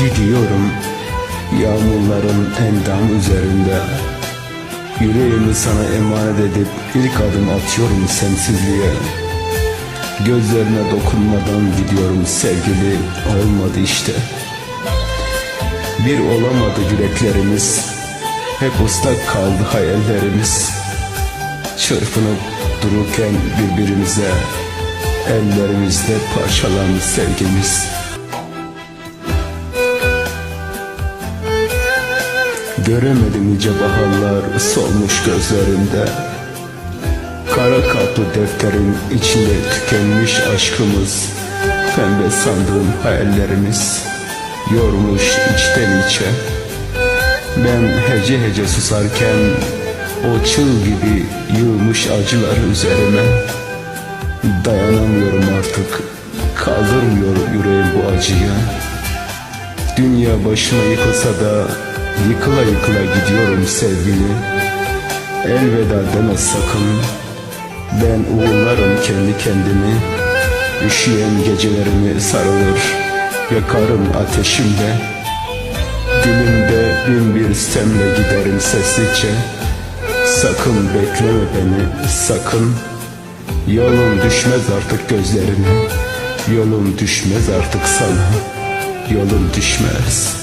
Gidiyorum yağmurların endam üzerinde. Yüreğimi sana emanet edip ilk adım atıyorum sensizliğe. Gözlerine dokunmadan gidiyorum sevgili olmadı işte. Bir olamadı yüreklerimiz Hep ıslak kaldı hayallerimiz. Çırpınıp dururken birbirimize Ellerimizde parçalandı sevgimiz Göremedim nice baharlar solmuş gözlerinde. Kara kaplı defterin içinde tükenmiş aşkımız Pembe sandığım hayallerimiz Yormuş içten içe. Ben hece hece susarken O çığ gibi yığmış acılar üzerime. Dayanamıyorum artık Kaldırmıyor yüreğim bu acıyı Dünya başıma yıkılsa da Yıkıla yıkıla gidiyorum sevgili. Elveda deme sakın. Ben uğurlarım kendi kendimi. Üşüyen gecelerimi sarılır. Yakarım ateşimle Dilimde bin bir stemle giderim sessizce. Sakın bekleme beni sakın. Yolum düşmez artık gözlerine. Yolum düşmez artık sana. Yolum düşmez